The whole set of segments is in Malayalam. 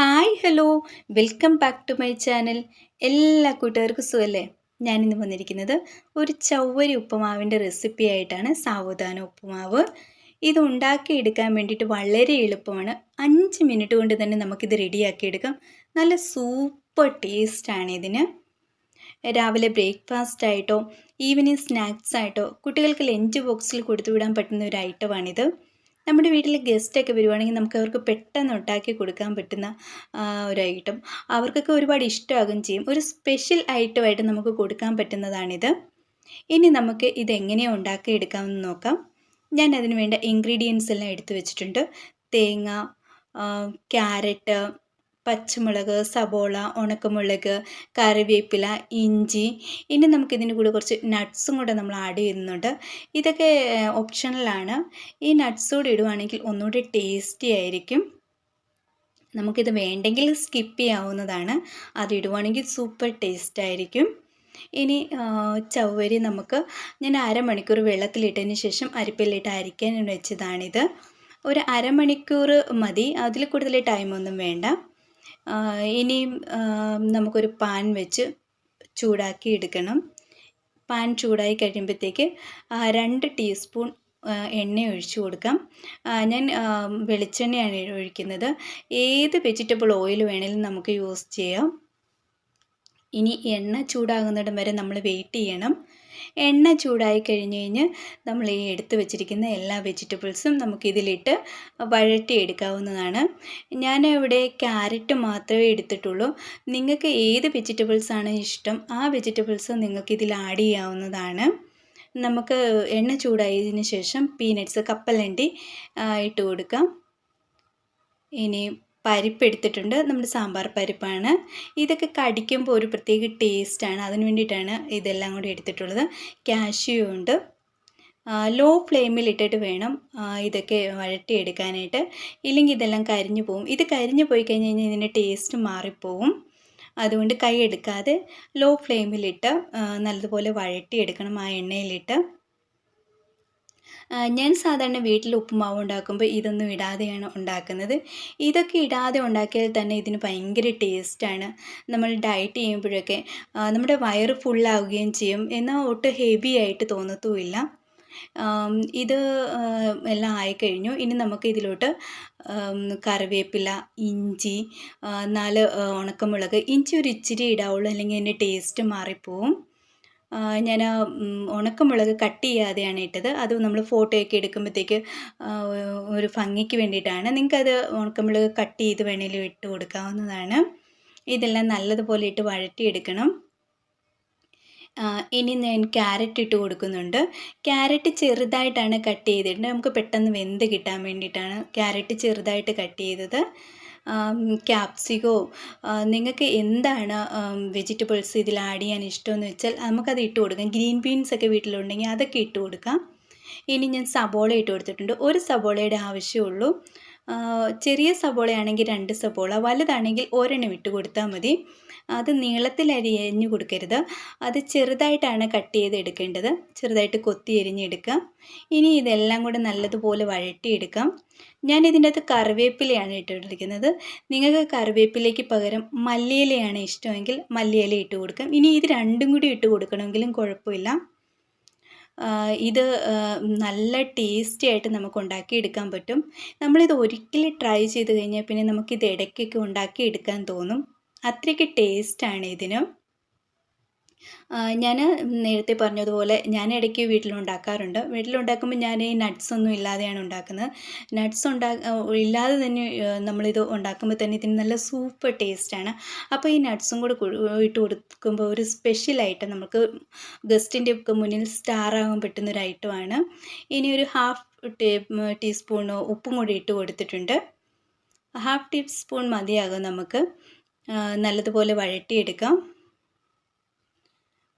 Hi hello. Welcome back to my channel. എല്ലാ കൂട്ടുകാർക്കും സുഖല്ലേ? ഞാനിന്ന് വന്നിരിക്കുന്നത് ഒരു ചവ്വരി ഉപ്പുമാവിന്റെ റെസിപ്പി ആയിട്ടാണ് സാവധാന ഉപ്പുമാവ്. ഇത് ഉണ്ടാക്കിയെടുക്കാൻ വേണ്ടിയിട്ട് വളരെ എളുപ്പമാണ്. അഞ്ച് മിനിറ്റ് കൊണ്ട് തന്നെ നമുക്കിത് റെഡിയാക്കിയെടുക്കാം. നല്ല സൂപ്പർ ടേസ്റ്റാണ് ഇതിന്. രാവിലെ ബ്രേക്ക്ഫാസ്റ്റ് ആയിട്ടോ ഈവനിങ് സ്നാക്സ് ആയിട്ടോ കുട്ടികൾക്ക് ലഞ്ച് ബോക്സിൽ കൊടുത്തു വിടാൻ പറ്റുന്ന ഒരു ഐറ്റമാണിത്. നമ്മുടെ വീട്ടിൽ ഗസ്റ്റൊക്കെ വരുവാണെങ്കിൽ നമുക്ക് അവർക്ക് പെട്ടെന്ന് ഉണ്ടാക്കി കൊടുക്കാൻ പറ്റുന്ന ഒരു ഐറ്റം. അവർക്കൊക്കെ ഒരുപാട് ഇഷ്ടമാകും ചെയ്യും. ഒരു സ്പെഷ്യൽ ഐറ്റമായിട്ട് നമുക്ക് കൊടുക്കാൻ പറ്റുന്നതാണിത്. ഇനി നമുക്ക് ഇതെങ്ങനെയാണ് ഉണ്ടാക്കി എടുക്കാമെന്ന് നോക്കാം. ഞാൻ അതിന് വേണ്ട ഇൻഗ്രീഡിയൻസ് എല്ലാം എടുത്തു വെച്ചിട്ടുണ്ട്. തേങ്ങ ക്യാരറ്റ് പച്ചമുളക് സബോള ഉണക്കമുളക് കറിവേപ്പില ഇഞ്ചി. ഇനി നമുക്കിതിന്റെ കൂടെ കുറച്ച് നട്ട്സും കൂടെ നമ്മൾ ആഡ് ചെയ്യുന്നുണ്ട്. ഇതൊക്കെ ഓപ്ഷണലാണ് ഈ നട്ട്സ് കൂടെ ഇടുവാണെങ്കിൽ ഒന്നുകൂടി ടേസ്റ്റി ആയിരിക്കും. നമുക്കിത് വേണ്ടെങ്കിൽ സ്കിപ്പ് ചെയ്യാവുന്നതാണ്. അത് ഇടുവാണെങ്കിൽ സൂപ്പർ ടേസ്റ്റ് ആയിരിക്കും. ഇനി ചവ്വരി നമുക്ക് ഞാൻ അരമണിക്കൂർ വെള്ളത്തിലിട്ടതിന് ശേഷം അരിപ്പയിലിട്ട് അരിക്കാൻ വെച്ചതാണിത്. ഒരു അരമണിക്കൂർ മതി. അതിൽ കൂടുതൽ ടൈമൊന്നും വേണ്ട. ഇനിയും നമുക്കൊരു പാൻ വെച്ച് ചൂടാക്കി എടുക്കണം. പാൻ ചൂടായി കഴിയുമ്പോഴത്തേക്ക് രണ്ട് ടീസ്പൂൺ എണ്ണ ഒഴിച്ചു കൊടുക്കാം. ഞാൻ വെളിച്ചെണ്ണയാണ് ഒഴിക്കുന്നത്. ഏത് വെജിറ്റബിൾ ഓയിൽ വേണമെങ്കിലും നമുക്ക് യൂസ് ചെയ്യാം. ഇനി എണ്ണ ചൂടാകുന്നിടം വരെ നമ്മൾ വെയിറ്റ് ചെയ്യണം. എണ്ണ ചൂടായി കഴിഞ്ഞ് കഴിഞ്ഞ് നമ്മൾ ഈ എടുത്തു വെച്ചിരിക്കുന്ന എല്ലാ വെജിറ്റബിൾസും നമുക്കിതിലിട്ട് വഴറ്റിയെടുക്കാവുന്നതാണ്. ഞാൻ ഇവിടെ ക്യാരറ്റ് മാത്രമേ എടുത്തിട്ടുള്ളൂ. നിങ്ങൾക്ക് ഏത് വെജിറ്റബിൾസാണ് ഇഷ്ടം ആ വെജിറ്റബിൾസ് നിങ്ങൾക്കിതിൽ ആഡ് ചെയ്യാവുന്നതാണ്. നമുക്ക് എണ്ണ ചൂടായതിനു ശേഷം പീനട്ട്സ് കപ്പലണ്ടി ഇട്ട് കൊടുക്കാം. ഇനി പരിപ്പ് എടുത്തിട്ടുണ്ട് നമ്മുടെ സാമ്പാർ പരിപ്പാണ്. ഇതൊക്കെ കടിക്കുമ്പോൾ ഒരു പ്രത്യേക ടേസ്റ്റാണ് അതിന് വേണ്ടിയിട്ടാണ് ഇതെല്ലാം കൂടി എടുത്തിട്ടുള്ളത്. കാഷ്യൂ ഉണ്ട്. ലോ ഫ്ലെയിമിൽ ഇട്ടിട്ട് വേണം ഇതൊക്കെ വഴറ്റിയെടുക്കാനായിട്ട്. ഇല്ലെങ്കിൽ ഇതെല്ലാം കരിഞ്ഞു പോകും. ഇത് കരിഞ്ഞു പോയി കഴിഞ്ഞ് കഴിഞ്ഞാൽ ഇതിന്റെ ടേസ്റ്റ് മാറിപ്പോവും. അതുകൊണ്ട് കൈ എടുക്കാതെ ലോ ഫ്ലെയിമിലിട്ട് നല്ലതുപോലെ വഴറ്റിയെടുക്കണം ആ എണ്ണയിലിട്ട്. ഞാൻ സാധാരണ വീട്ടിൽ ഉപ്പുമാവ് ഉണ്ടാക്കുമ്പോൾ ഇതൊന്നും ഇടാതെയാണ് ഉണ്ടാക്കുന്നത്. ഇതൊക്കെ ഇടാതെ ഉണ്ടാക്കിയാൽ തന്നെ ഇതിന് ഭയങ്കര ടേസ്റ്റാണ് നമ്മൾ ഡയറ്റ് ചെയ്യുമ്പോഴൊക്കെ നമ്മുടെ വയറ് ഫുള്ളാവുകയും ചെയ്യും. എന്നാൽ ഒട്ടും ഹെവി ആയിട്ട് തോന്നത്തുമില്ല. ഇത് എല്ലാം ആയിക്കഴിഞ്ഞു. ഇനി നമുക്ക് ഇതിലോട്ട് കറിവേപ്പില ഇഞ്ചി നാല് ഉണക്കമുളക് ഇഞ്ചി ഒരു ഇച്ചിരി ഇടാവുള്ളൂ. അല്ലെങ്കിൽ അതിന്റെ ടേസ്റ്റ് മാറിപ്പോവും. ഞാൻ ഉണക്കമുളക് കട്ട് ചെയ്യാതെയാണ് ഇട്ടത്. അത് നമ്മൾ ഫോട്ടോയൊക്കെ എടുക്കുമ്പോഴത്തേക്ക് ഒരു ഭംഗിക്ക് വേണ്ടിയിട്ടാണ്. നിങ്ങൾക്കത് ഉണക്കമുളക് കട്ട് ചെയ്ത് വേണമെങ്കിലും ഇട്ട് കൊടുക്കാവുന്നതാണ്. ഇതെല്ലാം നല്ലതുപോലെ ഇട്ട് വഴറ്റിയെടുക്കണം. ഇനി ഞാൻ ക്യാരറ്റ് ഇട്ട് കൊടുക്കുന്നുണ്ട്. ക്യാരറ്റ് ചെറുതായിട്ടാണ് കട്ട് ചെയ്തിട്ടുണ്ട് നമുക്ക് പെട്ടെന്ന് വെന്ത് കിട്ടാൻ വേണ്ടിയിട്ടാണ് ക്യാരറ്റ് ചെറുതായിട്ട് കട്ട് ചെയ്തത്. ക്യാപ്സിക്കോ നിങ്ങൾക്ക് എന്താണ് വെജിറ്റബിൾസ് ഇതിൽ ആഡ് ചെയ്യാൻ ഇഷ്ടമെന്ന് വെച്ചാൽ നമുക്കത് ഇട്ട് കൊടുക്കാം. ഗ്രീൻ ബീൻസ് ഒക്കെ വീട്ടിലുണ്ടെങ്കിൽ അതൊക്കെ ഇട്ട് കൊടുക്കാം. ഇനി ഞാൻ സബോള ഇട്ട് കൊടുത്തിട്ടുണ്ട്. ഒരു സബോളയുടെ ആവശ്യമുള്ളൂ. ചെറിയ സബോളയാണെങ്കിൽ രണ്ട് സബോള വലുതാണെങ്കിൽ ഒരെണ്ണം ഇട്ട് കൊടുത്താൽ മതി. അത് നീളത്തിൽ അരിഞ്ഞു കൊടുക്കരുത്. അത് ചെറുതായിട്ടാണ് കട്ട് ചെയ്ത് എടുക്കേണ്ടത്. ചെറുതായിട്ട് കൊത്തി എരിഞ്ഞെടുക്കുക. ഇനി ഇതെല്ലാം കൂടെ നല്ലതുപോലെ വഴട്ടിയെടുക്കാം ഞാൻ ഇതിന്റെ അകത്ത് കറിവേപ്പിലയാണ് ഇട്ടിരിക്കുന്നത് നിങ്ങൾക്ക് കറിവേപ്പിലയ്ക്ക് പകരം മല്ലിയിലയാണ് ഇഷ്ടമെങ്കിൽ മല്ലിയില ഇട്ട് കൊടുക്കാം. ഇനി ഇത് രണ്ടും കൂടി ഇട്ട് കൊടുക്കണമെങ്കിലും കുഴപ്പമില്ല. ഇത് നല്ല ടേസ്റ്റി ആയിട്ട് നമുക്ക് ഉണ്ടാക്കിയെടുക്കാൻ പറ്റും. നമ്മളിത് ഒരിക്കലും ട്രൈ ചെയ്ത് കഴിഞ്ഞാൽ പിന്നെ നമുക്കിത് ഇടയ്ക്കൊക്കെ ഉണ്ടാക്കിയെടുക്കാൻ തോന്നും. അത്രയ്ക്ക് ടേസ്റ്റാണ് ഇതിന്. ഞാൻ നേരത്തെ പറഞ്ഞതുപോലെ ഞാൻ ഇടയ്ക്ക് വീട്ടിലുണ്ടാക്കാറുണ്ട്. വീട്ടിലുണ്ടാക്കുമ്പോൾ ഞാൻ ഈ നട്ട്സ് ഒന്നും ഇല്ലാതെയാണ് ഉണ്ടാക്കുന്നത്. നട്ട്സ് ഉണ്ടാ ഇല്ലാതെ തന്നെ നമ്മളിത് ഉണ്ടാക്കുമ്പോൾ തന്നെ ഇതിന് നല്ല സൂപ്പർ ടേസ്റ്റാണ് അപ്പോൾ ഈ നട്ട്സും കൂടെ ഇട്ട് കൊടുക്കുമ്പോൾ ഒരു സ്പെഷ്യലായിട്ട് നമുക്ക് ഗസ്റ്റിന്റെ ഒക്കെ മുന്നിൽ സ്റ്റാർ ആകാൻ പറ്റുന്ന ഒരു ഐറ്റമാണ് ഇനി ഒരു ഹാഫ് ടീസ്പൂൺ ഉപ്പും കൂടി ഇട്ട് കൊടുത്തിട്ടുണ്ട്. ഹാഫ് ടീസ്പൂൺ മതിയാകും നമുക്ക്. നല്ലതുപോലെ വഴറ്റിയെടുക്കാം.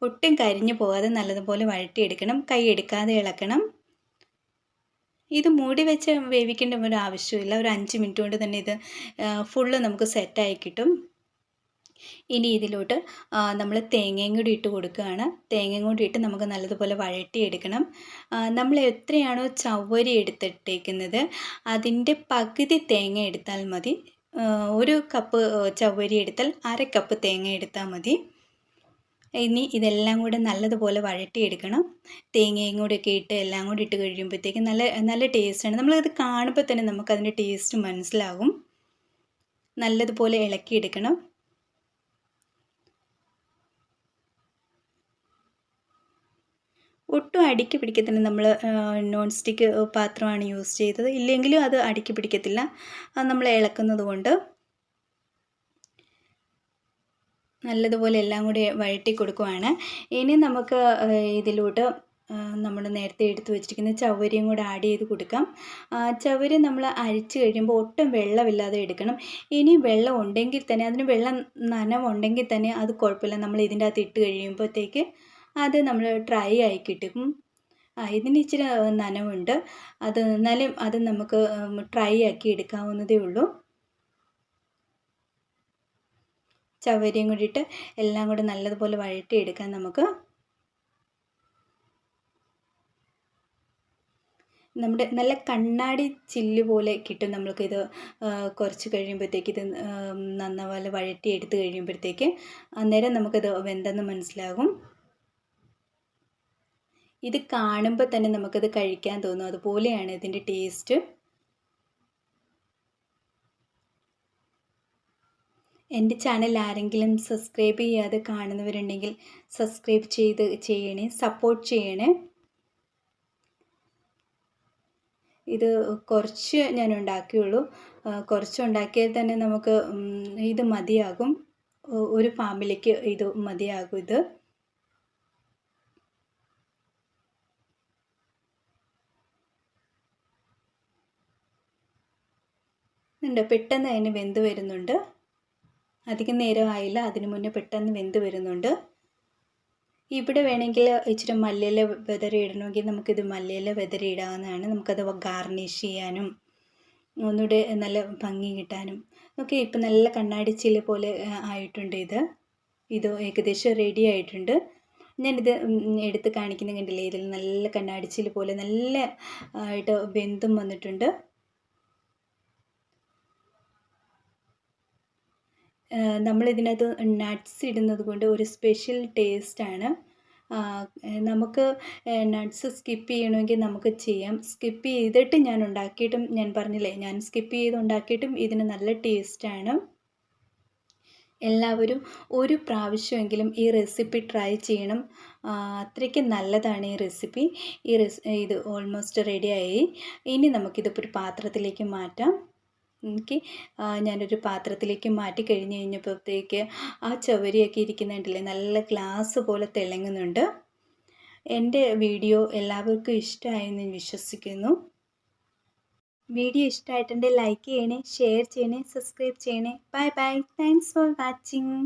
ഒട്ടും കരിഞ്ഞു പോകാതെ നല്ലതുപോലെ വഴറ്റിയെടുക്കണം. കൈ എടുക്കാതെ ഇളക്കണം. ഇത് മൂടി വെച്ച് വേവിക്കേണ്ട ഒരു ആവശ്യമില്ല. ഒരു അഞ്ച് മിനിറ്റ് കൊണ്ട് തന്നെ ഇത് ഫുള്ള് നമുക്ക് സെറ്റായി കിട്ടും. ഇനി ഇതിലോട്ട് നമ്മൾ തേങ്ങയും കൂടി ഇട്ട് കൊടുക്കുകയാണ്. തേങ്ങയും കൂടി ഇട്ട് നമുക്ക് നല്ലതുപോലെ വഴറ്റിയെടുക്കണം. നമ്മൾ എത്രയാണോ ചവ്വരി എടുത്തിട്ടേക്കുന്നത് അതിന്റെ പകുതി തേങ്ങ എടുത്താൽ മതി. ഒരു കപ്പ് ചവ്വരി എടുത്താൽ അര കപ്പ് തേങ്ങ എടുത്താൽ മതി. ഇനി ഇതെല്ലാം കൂടെ നല്ലതുപോലെ വഴട്ടിയെടുക്കണം തേങ്ങയും കൂടെ ഒക്കെ ഇട്ട് എല്ലാം കൂടി ഇട്ട് കഴിയുമ്പോഴത്തേക്കും നല്ല നല്ല ടേസ്റ്റാണ് നമ്മളത് കാണുമ്പോൾ തന്നെ നമുക്കതിന്റെ ടേസ്റ്റ് മനസ്സിലാകും നല്ലതുപോലെ ഇളക്കിയെടുക്കണം. ഒട്ടും അടിക്ക് പിടിക്കത്തില്ല. നമ്മൾ നോൺ സ്റ്റിക്ക് പാത്രമാണ് യൂസ് ചെയ്തത്. ഇല്ലെങ്കിലും അത് അടിക്ക് പിടിക്കത്തില്ല. നമ്മൾ ഇളക്കുന്നത് കൊണ്ട് നല്ലതുപോലെ എല്ലാം കൂടി വഴറ്റി കൊടുക്കുവാണ്. ഇനി നമുക്ക് ഇതിലോട്ട് നമ്മൾ നേരത്തെ എടുത്തു വെച്ചിരിക്കുന്ന ചവരിയും കൂടെ ആഡ് ചെയ്ത് കൊടുക്കാം. ചവരി നമ്മൾ അരിച്ച് കഴിയുമ്പോൾ ഒട്ടും വെള്ളമില്ലാതെ എടുക്കണം. ഇനി വെള്ളം ഉണ്ടെങ്കിൽ തന്നെ അതിന് വെള്ളം നനവുണ്ടെങ്കിൽ തന്നെ അത് കുഴപ്പമില്ല. നമ്മൾ ഇതിന്റെ അകത്ത് ഇട്ട് കഴിയുമ്പോഴത്തേക്ക് അത് നമ്മൾ ഡ്രൈ ആയി കിട്ടും. ഇതിന് ഇച്ചിരി നനവുണ്ട്. അത് എന്നാലും അത് നമുക്ക് ഡ്രൈ ആക്കി എടുക്കാവുന്നതേ ഉള്ളൂ. ചവരിയും കൂടിയിട്ട് എല്ലാം കൂടി നല്ലതുപോലെ വഴറ്റിയെടുക്കാൻ നമുക്ക്. നമ്മുടെ നല്ല കണ്ണാടി ചില്ല് പോലെ കിട്ടും നമ്മൾക്കിത് കുറച്ച് കഴിയുമ്പോഴത്തേക്ക് ഇത് നന്നപോലെ വഴറ്റി എടുത്ത് കഴിയുമ്പോഴത്തേക്ക്. അന്നേരം നമുക്കിത് വെന്തെന്ന് മനസ്സിലാകും. ഇത് കാണുമ്പോൾ തന്നെ നമുക്കത് കഴിക്കാൻ തോന്നും. അതുപോലെയാണ് ഇതിന്റെ ടേസ്റ്റ്. എന്റെ ചാനൽ ആരെങ്കിലും സബ്സ്ക്രൈബ് ചെയ്യാതെ കാണുന്നവരുണ്ടെങ്കിൽ സബ്സ്ക്രൈബ് ചെയ്ത് ചെയ്യണേ സപ്പോർട്ട് ചെയ്യണേ. ഇത് കുറച്ച് ഞാൻ ഉണ്ടാക്കിയുള്ളൂ. കുറച്ച് ഉണ്ടാക്കിയാൽ തന്നെ നമുക്ക് ഇത് മതിയാകും. ഒരു ഫാമിലിക്ക് ഇത് മതിയാകും ഇത്. ഉണ്ട് പെട്ടെന്ന് അതിന് വെന്ത് വരുന്നുണ്ട്. അധികം നേരമായില്ല. അതിനു മുന്നേ പെട്ടെന്ന് വെന്ത് വരുന്നുണ്ട്. ഇവിടെ വേണമെങ്കിൽ ഇച്ചിരി മല്ലിയില വെതറി ഇടണമെങ്കിൽ നമുക്കിത് മല്ലിയില വെതറി ഇടാവുന്നതാണ്. നമുക്കത് ഗാർണിഷ് ചെയ്യാനും ഒന്നുകൂടെ നല്ല ഭംഗി കിട്ടാനും. ഒക്കെ ഇപ്പം നല്ല കണ്ണാടി ചില്ല് പോലെ ആയിട്ടുണ്ട് ഇത്. ഇത് ഏകദേശം റെഡി ആയിട്ടുണ്ട്. ഞാനിത് എടുത്ത് കാണിക്കുന്ന കണ്ടില്ലേ? ഇതിൽ നല്ല കണ്ണാടിച്ചിൽ പോലെ നല്ല ആയിട്ട് വെന്തും വന്നിട്ടുണ്ട്. നമ്മളിതിനകത്ത് നട്ട്സ് ഇടുന്നത് കൊണ്ട് ഒരു സ്പെഷ്യൽ ടേസ്റ്റാണ് നമുക്ക് നട്ട്സ് സ്കിപ്പ് ചെയ്യണമെങ്കിൽ നമുക്ക് ചെയ്യാം. സ്കിപ്പ് ചെയ്തിട്ട് ഞാൻ ഉണ്ടാക്കിയിട്ടും ഞാൻ പറഞ്ഞില്ലേ ഞാൻ സ്കിപ്പ് ചെയ്ത് ഉണ്ടാക്കിയിട്ടും ഇതിന് നല്ല ടേസ്റ്റാണ് എല്ലാവരും ഒരു പ്രാവശ്യമെങ്കിലും ഈ റെസിപ്പി ട്രൈ ചെയ്യണം. അത്രയ്ക്ക് നല്ലതാണ് ഈ റെസിപ്പി ഈ ഇത് ഓൾമോസ്റ്റ് റെഡിയായി ഇനി നമുക്കിതിപ്പോൾ ഒരു പാത്രത്തിലേക്ക് മാറ്റാം. എനിക്ക് ഞാനൊരു പാത്രത്തിലേക്ക് മാറ്റി കഴിഞ്ഞ് കഴിഞ്ഞപ്പോഴത്തേക്ക് ആ ചവരിയൊക്കെ ഇരിക്കുന്നുണ്ടല്ലേ നല്ല ഗ്ലാസ് പോലെ തിളങ്ങുന്നുണ്ട്. എന്റെ വീഡിയോ എല്ലാവർക്കും ഇഷ്ടമായെന്ന് വിശ്വസിക്കുന്നു. വീഡിയോ ഇഷ്ടമായിട്ടുണ്ടെങ്കിൽ ലൈക്ക് ചെയ്യണേ ഷെയർ ചെയ്യണേ സബ്സ്ക്രൈബ് ചെയ്യണേ. Bye bye. Thanks for watching.